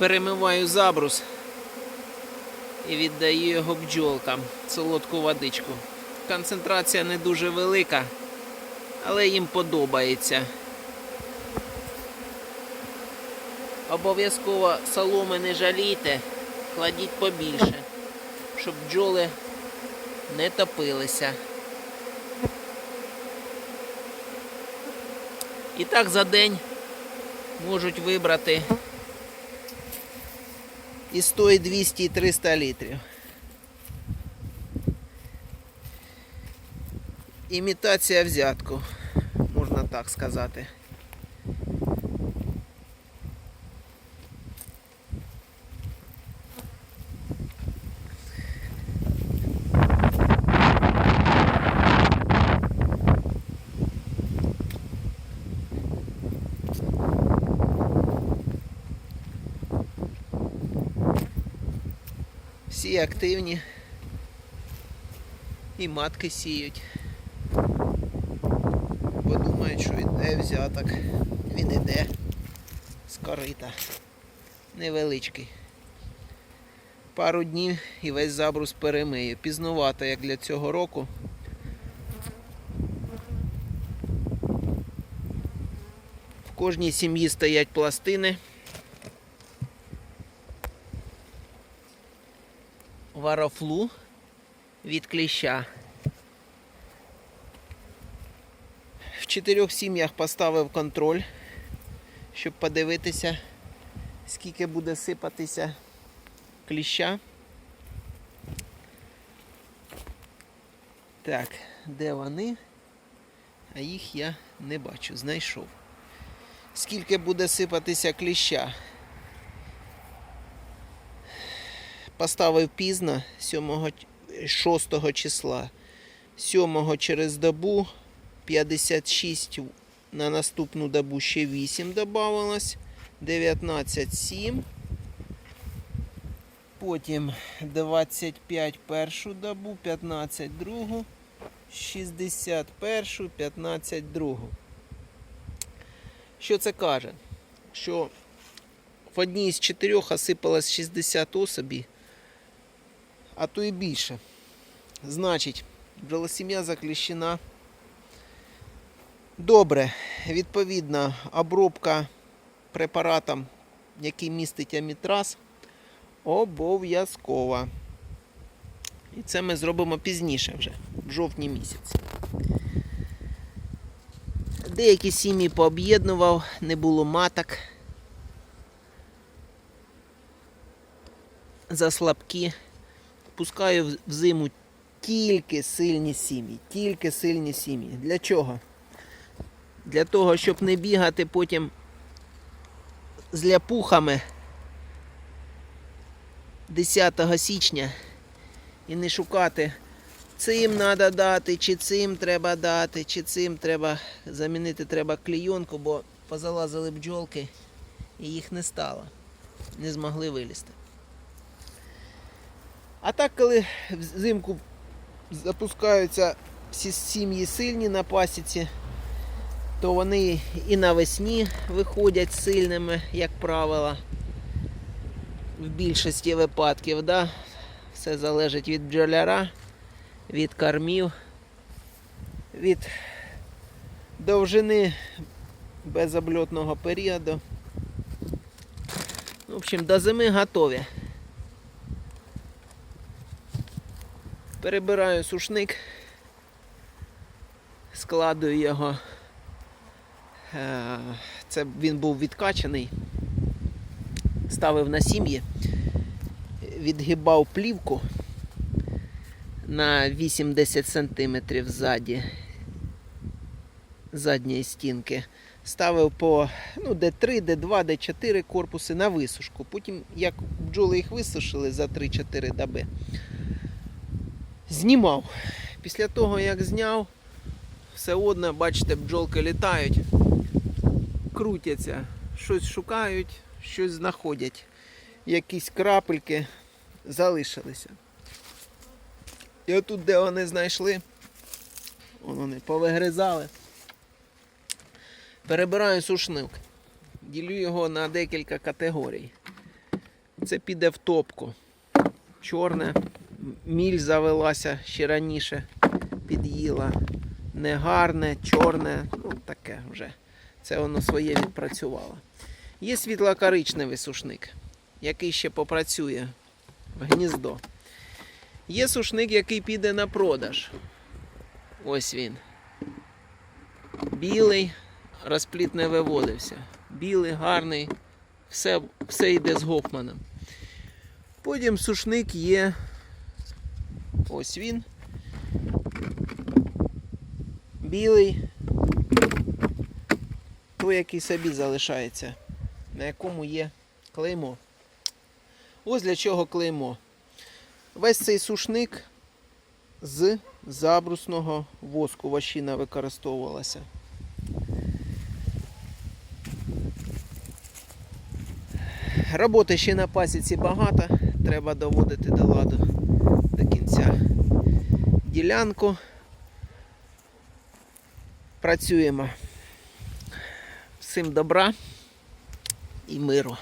Перемиваю забрус і віддаю його бджолкам, солодку водичку. Концентрація не дуже велика, але їм подобається. Обов'язково соломи не жалійте, кладіть побільше, щоб бджоли не топилися. І так за день можуть вибрати і стоїть 200, і 300 літрів. Імітація взятку, можна так сказати. Всі активні. І матки сіють. Бо думають, що йде взяток. Він іде з корита. Невеличкий. Пару днів і весь забрус перемию. Пізнувато, як для цього року. В кожній сім'ї стоять пластини. Варафлу від кліща. В чотирьох сім'ях поставив контроль, щоб подивитися, скільки буде сипатися кліща. Так, де вони? А їх я не бачу, знайшов. Скільки буде сипатися кліща? Поставив пізно 7, 6 числа. 7 через добу 56 на наступну добу ще 8 додавалось. 19 7. Потім 25 першу добу, 15 другу, 61, 15 другу. Що це каже? Що в одній з чотирьох осипалось 60 особі, а то і більше. Значить, бджолосім'я закліщена. Добре, відповідно, обробка препаратом, який містить амітраз, обов'язкова. І це ми зробимо пізніше вже, в жовтні місяці. Деякі сім'ї пооб'єднував, не було маток. Заслабкі. Пускаю в- зиму тільки сильні сім'ї. Тільки сильні сім'ї. Для чого? Для того, щоб не бігати потім з ляпухами 10 січня і не шукати, цим треба дати, чи цим треба дати, чи цим треба замінити треба клійонку, бо позалазили бджолки і їх не стало. Не змогли вилізти. А так, коли взимку запускаються всі сім'ї сильні на пасіці, то вони і навесні виходять сильними, як правило, в більшості випадків. Да? Все залежить від бджоляра, від кормів, від довжини безобльотного періоду. В общем, до зими готові. Перебираю сушник, складую його. Е, Це він був відкачаний, ставив на сім'ї, відгибав плівку на 8-10 см ззаді задньої стінки. Ставив по ну, Д3, Д2, Д4 корпуси на висушку. Потім, як бджоли їх висушили за 3-4 доби, знімав. Після того, як зняв, все одно, бачите, бджолки літають, крутяться, щось шукають, щось знаходять. Якісь крапельки залишилися. І отут, де вони знайшли, вон вони повигризали. Перебираю сушник. Ділю його на декілька категорій. Це піде в топку. Чорне. Міль завелася ще раніше, під'їла. Негарне, чорне, ну таке вже. Це воно своє відпрацювало. Є світло-коричневий сушник, який ще попрацює в гніздо. Є сушник, який піде на продаж. Ось він. Білий, розпліт не виводився. Білий, гарний, все, все йде з Гофманом. Потім сушник є. Ось він. Білий. Той, який собі залишається, на якому є клеймо. Ось для чого клеймо. Весь цей сушник з забрусного воску ващина використовувалася. Роботи ще на пасіці багато, треба доводити до ладу до кінця ділянку. Працюємо. Всім добра і миру.